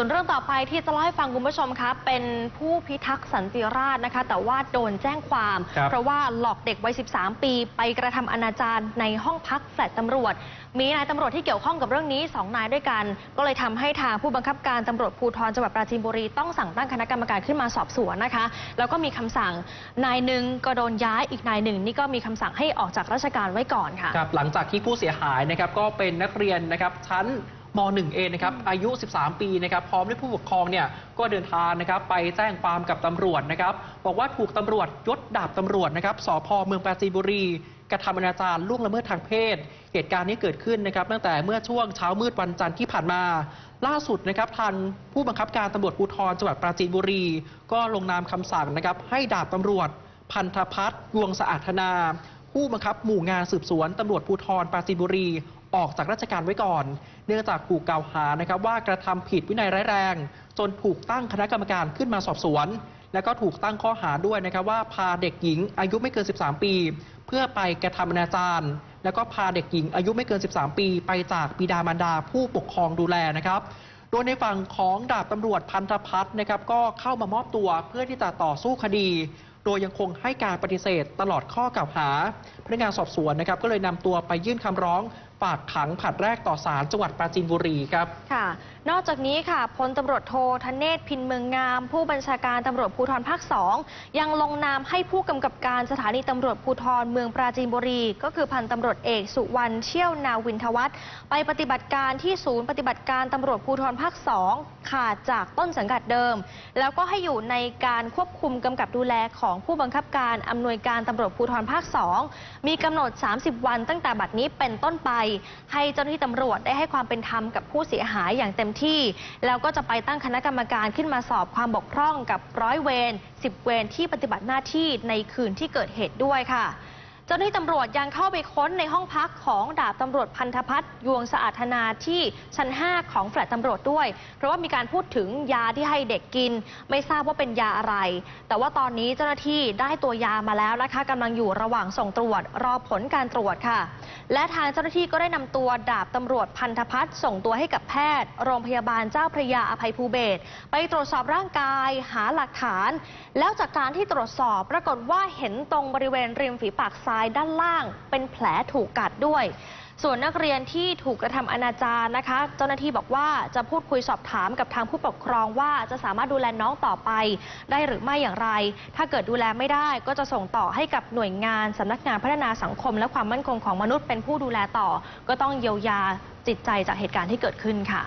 ส่วนเรื่องต่อไปที่จะเล่าให้ฟังคุณผู้ชมคะเป็นผู้พิทักษ์สันติราษฎร์นะคะ แต่ว่าโดนแจ้งความ ครับเพราะว่าหลอกเด็กวัย 13 ปี ไปกระทำอนาจารในห้องพักแฟลตตำรวจ มีนายตำรวจที่เกี่ยวข้องกับเรื่องนี้ 2 นายด้วยกัน ก็เลยทำให้ทางผู้บังคับการตำรวจภูธรจังหวัดปราจีนบุรีต้องสั่งตั้งคณะกรรมการขึ้นมาสอบสวนนะคะ แล้วก็มีคำสั่งนายหนึ่งก็โดนย้ายอีกนายหนึ่งนี่ก็มีคำสั่งให้ออกจากราชการไว้ก่อนค่ะ ครับหลังจากที่ผู้เสียหายนะครับก็เป็นนักเรียนนะครับชั้น ม .1 เองนะครับอายุ 13 ปีนะครับพร้อมด้วยผู้ปกครองเนี่ยก็เดินทางนะครับไปแจ้งความกับตำรวจนะครับบอกว่าถูกตำรวจยศดาบตำรวจนะครับสพเมืองปราจีนบุรีกระทำอนาจารล่วงละเมิดทางเพศ เหตุการณ์นี้เกิดขึ้นนะครับตั้งแต่เมื่อช่วงเช้ามืดวันจันทร์ที่ผ่านมา ล่าสุดนะครับทางผู้บังคับการตำรวจภูธรจังหวัดปราจีนบุรี ก็ลงนามคำสั่งนะครับให้ดาบตำรวจ พันธพัฒน์ยวงสะอาดธนา ผู้บังคับหมู่งานสืบสวนตำรวจภูธรปราจีนบุรี ออกจากราชการไว้ก่อน เนื่องจากถูกกล่าวหานะครับว่ากระทำผิดวินัยร้ายแรง จนถูกตั้งคณะกรรมการขึ้นมาสอบสวน แล้วก็ถูกตั้งข้อหาด้วยนะครับว่าพาเด็กหญิงอายุไม่เกิน 13 ปี เพื่อไปกระทำอนาจารแล้วก็พาเด็กหญิงอายุไม่เกิน 13 ปี ไปจากบิดามารดาผู้ปกครองดูแลนะครับโดยในฝั่งของดาบตำรวจพันธพัฒน์นะครับก็เข้ามามอบตัวเพื่อที่จะต่อสู้คดี โดยยังคงให้การปฏิเสธตลอดข้อกล่าวหา พนักงานสอบสวนนะครับก็เลยนำตัวไปยื่นคำร้องฝากขังผลัดแรกต่อศาลจังหวัดปราจีนบุรีครับค่ะ นอกจากนี้ค่ะพลตำรวจโทธเนศพินเมืองงาม ผู้บัญชาการตำรวจภูธรภาคสองยังลงนามให้ผู้กำกับการสถานีตำรวจภูธรเมืองปราจีนบุรี ก็คือพันตำรวจเอกสุวรรณเชี่ยวนาวินทวัฒน์ไปปฏิบัติการที่ศูนย์ปฏิบัติการตำรวจภูธรภาคสองขาดจากต้นสังกัดเดิม แล้วก็ให้อยู่ในการควบคุมกำกับดูแลของผู้บังคับการอำนวยการตำรวจภูธรภาคสองมีกำหนด 30 วันตั้งแต่บัดนี้เป็นต้นไปให้เจ้าหน้าที่ตำรวจได้ให้ความเป็นธรรมกับผู้เสียหายอย่างเต็มที่ แล้วก็จะไปตั้งคณะกรรมการขึ้นมาสอบความบกพร่องกับร้อยเวร10 เวรที่ปฏิบัติหน้าที่ในคืนที่เกิดเหตุด้วยค่ะ เจ้าหน้าที่ตำรวจยังเข้าไปค้นในห้องพักของดาบตำรวจพันธพัฒน์ยวงสะอาดธนาที่ชั้น 5 ของแฟลตตำรวจด้วย เพราะว่ามีการพูดถึงยาที่ให้เด็กกิน ไม่ทราบว่าเป็นยาอะไร แต่ว่าตอนนี้เจ้าหน้าที่ได้ตัวยามาแล้วนะคะกำลังอยู่ระหว่างส่งตรวจรอผลการตรวจค่ะ และทางเจ้าหน้าที่ก็ได้นำตัวดาบตำรวจพันธพัฒน์ส่งตัวให้กับแพทย์ โรงพยาบาลเจ้าพระยาอภัยภูเบศไปตรวจสอบร่างกายหาหลักฐาน แล้วจากการที่ตรวจสอบปรากฏว่าเห็นตรงบริเวณริมฝีปากซ้ายด้านล่าง เป็นแผลถูกกัดด้วย ส่วนนักเรียนที่ถูกกระทำอนาจารนะคะ เจ้าหน้าที่บอกว่าจะพูดคุยสอบถามกับทางผู้ปกครองว่าจะสามารถดูแลน้องต่อไป ได้หรือไม่อย่างไร ถ้าเกิดดูแลไม่ได้ก็จะส่งต่อให้กับหน่วยงานสำนักงานพัฒนาสังคม และความมั่นคงของมนุษย์เป็นผู้ดูแลต่อ ก็ต้องเยียวยาจิตใจจากเหตุการณ์ที่เกิดขึ้นค่ะ